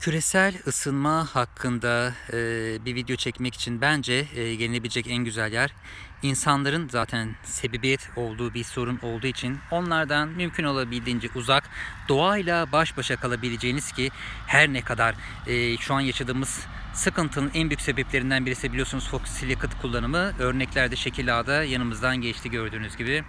Küresel ısınma hakkında e, bir video çekmek için bence e, gelinebilecek en güzel yer insanların zaten sebebiyet olduğu bir sorun olduğu için onlardan mümkün olabildiğince uzak doğayla baş başa kalabileceğiniz ki her ne kadar e, şu an yaşadığımız sıkıntının en büyük sebeplerinden birisi biliyorsunuz fosil kullanımı örneklerde şekil ağda yanımızdan geçti gördüğünüz gibi.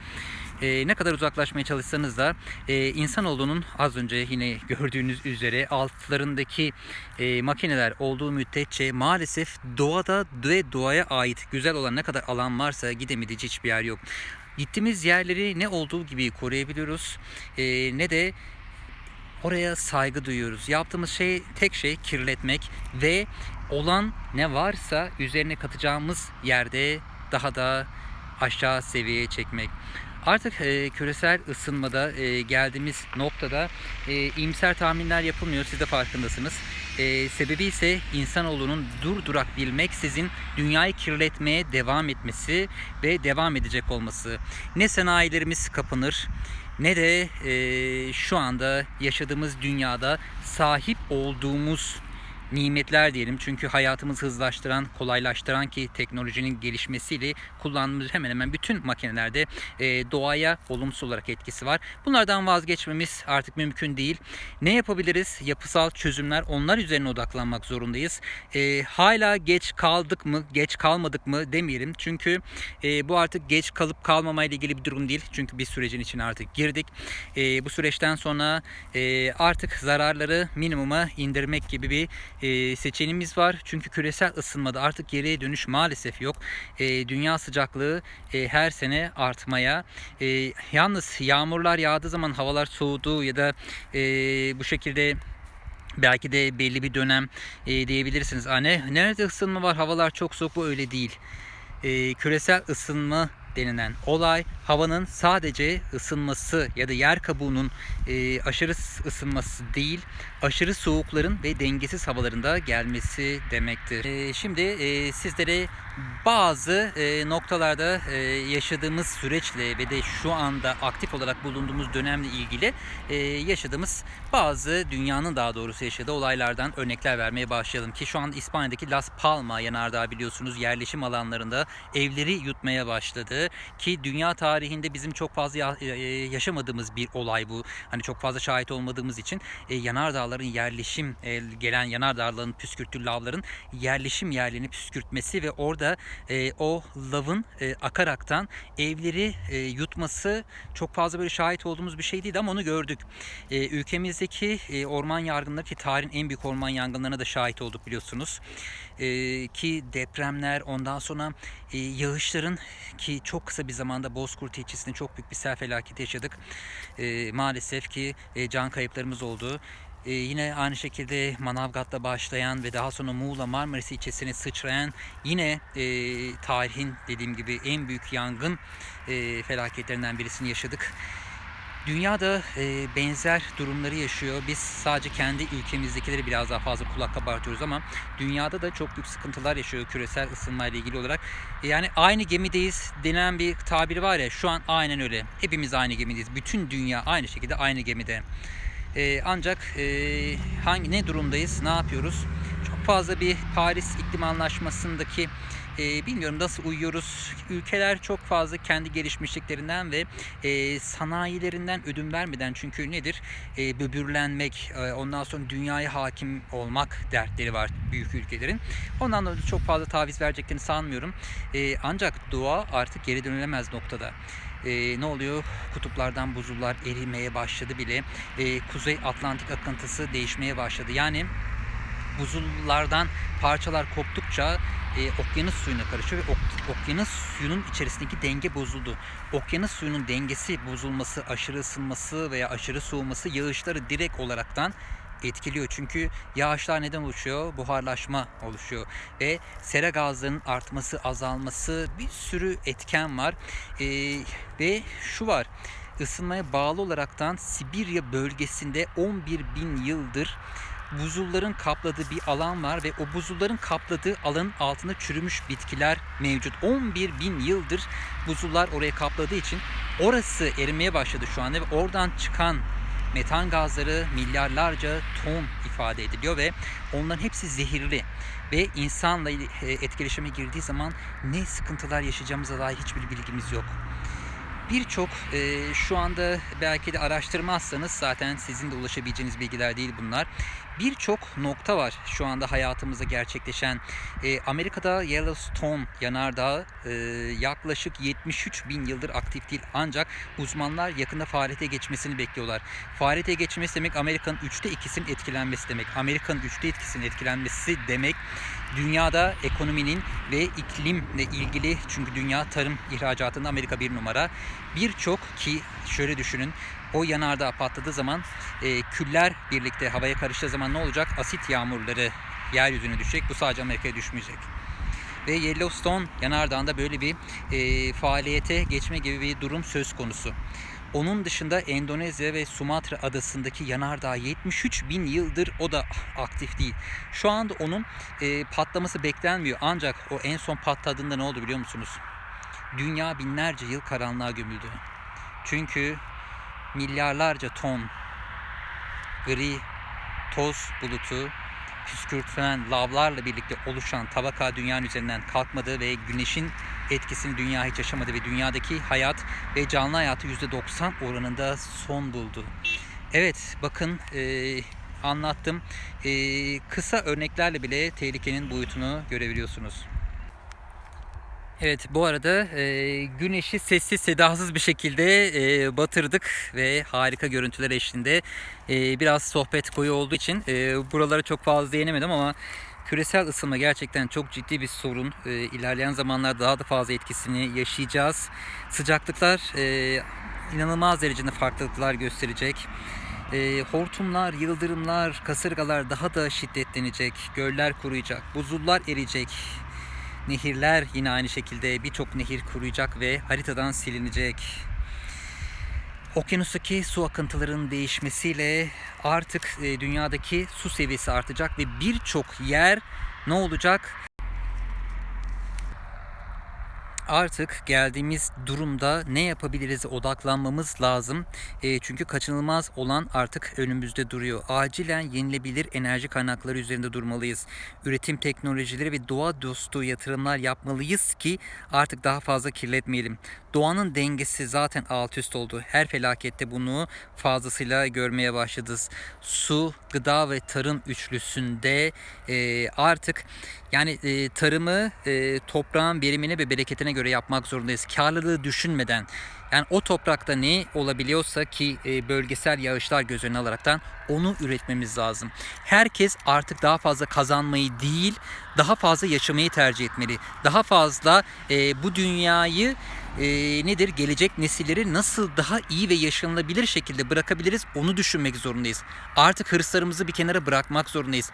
E, ne kadar uzaklaşmaya çalışsanız da e, insanoğlunun az önce yine gördüğünüz üzere altlarındaki e, makineler olduğu müddetçe maalesef doğada ve doğaya ait güzel olan ne kadar alan varsa gidemediği hiçbir yer yok. Gittiğimiz yerleri ne olduğu gibi koruyabiliyoruz e, ne de oraya saygı duyuyoruz. Yaptığımız şey tek şey kirletmek ve olan ne varsa üzerine katacağımız yerde daha da aşağı seviyeye çekmek. Artık e, küresel ısınmada e, geldiğimiz noktada e, iyimser tahminler yapılmıyor. Siz de farkındasınız. E, sebebi ise insanoğlunun durdurak bilmeksizin dünyayı kirletmeye devam etmesi ve devam edecek olması. Ne sanayilerimiz kapanır ne de e, şu anda yaşadığımız dünyada sahip olduğumuz nimetler diyelim. Çünkü hayatımızı hızlaştıran, kolaylaştıran ki teknolojinin gelişmesiyle kullandığımız hemen hemen bütün makinelerde e, doğaya olumsuz olarak etkisi var. Bunlardan vazgeçmemiz artık mümkün değil. Ne yapabiliriz? Yapısal çözümler onlar üzerine odaklanmak zorundayız. E, hala geç kaldık mı, geç kalmadık mı demeyelim. Çünkü e, bu artık geç kalıp kalmamayla ilgili bir durum değil. Çünkü bir sürecin içine artık girdik. E, bu süreçten sonra e, artık zararları minimuma indirmek gibi bir e, seçeneğimiz var. Çünkü küresel ısınmada artık geriye dönüş maalesef yok. E, dünya sıcaklığı e, her sene artmaya. E, yalnız yağmurlar yağdığı zaman havalar soğudu ya da bu şekilde belki de belli bir dönem diyebilirsiniz. Aa, ne, nerede ısınma var havalar çok soğuk bu öyle değil. Küresel ısınma denilen olay havanın sadece ısınması ya da yer kabuğunun e, aşırı ısınması değil aşırı soğukların ve dengesiz havalarında gelmesi demektir. E, şimdi e, sizlere bazı e, noktalarda e, yaşadığımız süreçle ve de şu anda aktif olarak bulunduğumuz dönemle ilgili e, yaşadığımız bazı dünyanın daha doğrusu yaşadığı olaylardan örnekler vermeye başlayalım ki şu an İspanya'daki Las Palma yanardağı biliyorsunuz yerleşim alanlarında evleri yutmaya başladı ki dünya tarihinde bizim çok fazla ya- e, yaşamadığımız bir olay bu. Hani çok fazla şahit olmadığımız için e, yanardağların yerleşim e, gelen yanardağların püskürtü lavların yerleşim yerlerini püskürtmesi ve orada e, o lavın e, akaraktan evleri e, yutması çok fazla böyle şahit olduğumuz bir şey değildi ama onu gördük. E, ülkemizdeki e, orman yangınları ki tarihin en büyük orman yangınlarına da şahit olduk biliyorsunuz. E, ki depremler ondan sonra e, yağışların ki çok kısa bir zamanda Bozkurt ilçesinde çok büyük bir sel felaketi yaşadık. E, maalesef ki e, can kayıplarımız oldu. Ee, yine aynı şekilde Manavgat'ta başlayan ve daha sonra Muğla Marmaris ilçesine sıçrayan yine e, tarihin dediğim gibi en büyük yangın e, felaketlerinden birisini yaşadık. Dünyada e, benzer durumları yaşıyor. Biz sadece kendi ülkemizdekileri biraz daha fazla kulak kabartıyoruz ama dünyada da çok büyük sıkıntılar yaşıyor küresel ısınma ile ilgili olarak. Yani aynı gemideyiz denen bir tabiri var ya şu an aynen öyle. Hepimiz aynı gemideyiz. Bütün dünya aynı şekilde aynı gemide. Ee, ancak e, hangi ne durumdayız, ne yapıyoruz? Çok fazla bir Paris İklim Anlaşması'ndaki e, bilmiyorum nasıl uyuyoruz. Ülkeler çok fazla kendi gelişmişliklerinden ve e, sanayilerinden ödün vermeden çünkü nedir? E, böbürlenmek, e, ondan sonra dünyaya hakim olmak dertleri var büyük ülkelerin. Ondan dolayı çok fazla taviz vereceklerini sanmıyorum. E, ancak doğa artık geri dönülemez noktada e, ne oluyor? Kutuplardan buzullar erimeye başladı bile. E, Kuzey Atlantik akıntısı değişmeye başladı. Yani buzullardan parçalar koptukça e, okyanus suyuna karışıyor ve ok- okyanus suyunun içerisindeki denge bozuldu. Okyanus suyunun dengesi bozulması, aşırı ısınması veya aşırı soğuması yağışları direkt olaraktan etkiliyor. Çünkü yağışlar neden oluşuyor? Buharlaşma oluşuyor. Ve sera gazlarının artması, azalması bir sürü etken var. Ee, ve şu var. Isınmaya bağlı olaraktan Sibirya bölgesinde 11 bin yıldır buzulların kapladığı bir alan var ve o buzulların kapladığı alanın altında çürümüş bitkiler mevcut. 11 bin yıldır buzullar oraya kapladığı için orası erimeye başladı şu anda ve oradan çıkan metan gazları milyarlarca ton ifade ediliyor ve onların hepsi zehirli ve insanla e, etkileşime girdiği zaman ne sıkıntılar yaşayacağımıza dair hiçbir bilgimiz yok. Birçok e, şu anda belki de araştırmazsanız zaten sizin de ulaşabileceğiniz bilgiler değil bunlar. Birçok nokta var şu anda hayatımızda gerçekleşen. E, Amerika'da Yellowstone yanardağı e, yaklaşık 73 bin yıldır aktif değil. Ancak uzmanlar yakında faaliyete geçmesini bekliyorlar. Faaliyete geçmesi demek Amerika'nın üçte ikisinin etkilenmesi demek. Amerika'nın üçte ikisinin etkilenmesi demek dünyada ekonominin ve iklimle ilgili çünkü dünya tarım ihracatında Amerika bir numara. Birçok ki şöyle düşünün o yanardağ patladığı zaman e, küller birlikte havaya karıştığı zaman ne olacak? Asit yağmurları yeryüzüne düşecek. Bu sadece Amerika'ya düşmeyecek. Ve Yellowstone yanardağında böyle bir e, faaliyete geçme gibi bir durum söz konusu. Onun dışında Endonezya ve Sumatra adasındaki yanardağ 73 bin yıldır o da aktif değil. Şu anda onun e, patlaması beklenmiyor. Ancak o en son patladığında ne oldu biliyor musunuz? Dünya binlerce yıl karanlığa gömüldü. Çünkü milyarlarca ton gri toz bulutu püskürtülen lavlarla birlikte oluşan tabaka dünyanın üzerinden kalkmadı ve güneşin etkisini dünya hiç yaşamadı ve dünyadaki hayat ve canlı hayatı %90 oranında son buldu. Evet bakın e, anlattım. E, kısa örneklerle bile tehlikenin boyutunu görebiliyorsunuz. Evet bu arada e, güneşi sessiz sedasız bir şekilde e, batırdık ve harika görüntüler eşliğinde e, biraz sohbet koyu olduğu için e, buralara çok fazla değinemedim ama küresel ısınma gerçekten çok ciddi bir sorun. E, ilerleyen zamanlarda daha da fazla etkisini yaşayacağız. Sıcaklıklar e, inanılmaz derecede farklılıklar gösterecek. E, hortumlar, yıldırımlar, kasırgalar daha da şiddetlenecek. Göller kuruyacak, buzullar eriyecek. Nehirler yine aynı şekilde birçok nehir kuruyacak ve haritadan silinecek. Okyanustaki su akıntılarının değişmesiyle artık e, dünyadaki su seviyesi artacak ve birçok yer ne olacak? Artık geldiğimiz durumda ne yapabiliriz odaklanmamız lazım. E, çünkü kaçınılmaz olan artık önümüzde duruyor. Acilen yenilebilir enerji kaynakları üzerinde durmalıyız. Üretim teknolojileri ve doğa dostu yatırımlar yapmalıyız ki artık daha fazla kirletmeyelim. Doğanın dengesi zaten alt üst oldu. Her felakette bunu fazlasıyla görmeye başladınız. Su, gıda ve tarım üçlüsünde e, artık yani e, tarımı e, toprağın verimine ve bereketine göre yapmak zorundayız. Karlılığı düşünmeden yani o toprakta ne olabiliyorsa ki e, bölgesel yağışlar göz önüne alaraktan onu üretmemiz lazım. Herkes artık daha fazla kazanmayı değil, daha fazla yaşamayı tercih etmeli. Daha fazla e, bu dünyayı e, nedir gelecek nesilleri nasıl daha iyi ve yaşanılabilir şekilde bırakabiliriz onu düşünmek zorundayız. Artık hırslarımızı bir kenara bırakmak zorundayız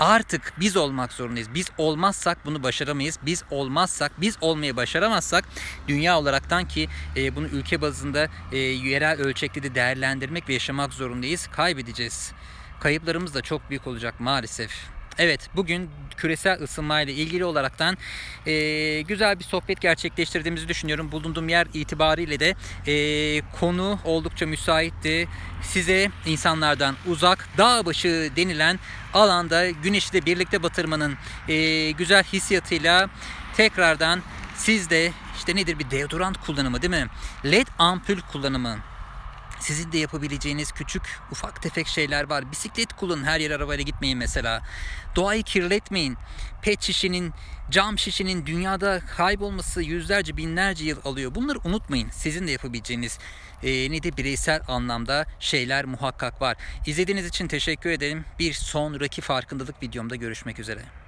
artık biz olmak zorundayız. Biz olmazsak bunu başaramayız. Biz olmazsak, biz olmayı başaramazsak dünya olaraktan ki e, bunu ülke bazında e, yerel ölçekte de değerlendirmek ve yaşamak zorundayız. Kaybedeceğiz. Kayıplarımız da çok büyük olacak maalesef. Evet bugün küresel ısınma ile ilgili olaraktan e, güzel bir sohbet gerçekleştirdiğimizi düşünüyorum. Bulunduğum yer itibariyle de e, konu oldukça müsaitti. Size insanlardan uzak dağ başı denilen alanda güneşi de birlikte batırmanın e, güzel hissiyatıyla tekrardan siz de işte nedir bir deodorant kullanımı değil mi? LED ampul kullanımı sizin de yapabileceğiniz küçük ufak tefek şeyler var. Bisiklet kullanın her yer arabayla gitmeyin mesela. Doğayı kirletmeyin. Pet şişinin, cam şişinin dünyada kaybolması yüzlerce binlerce yıl alıyor. Bunları unutmayın. Sizin de yapabileceğiniz e, ne de bireysel anlamda şeyler muhakkak var. İzlediğiniz için teşekkür ederim. Bir sonraki farkındalık videomda görüşmek üzere.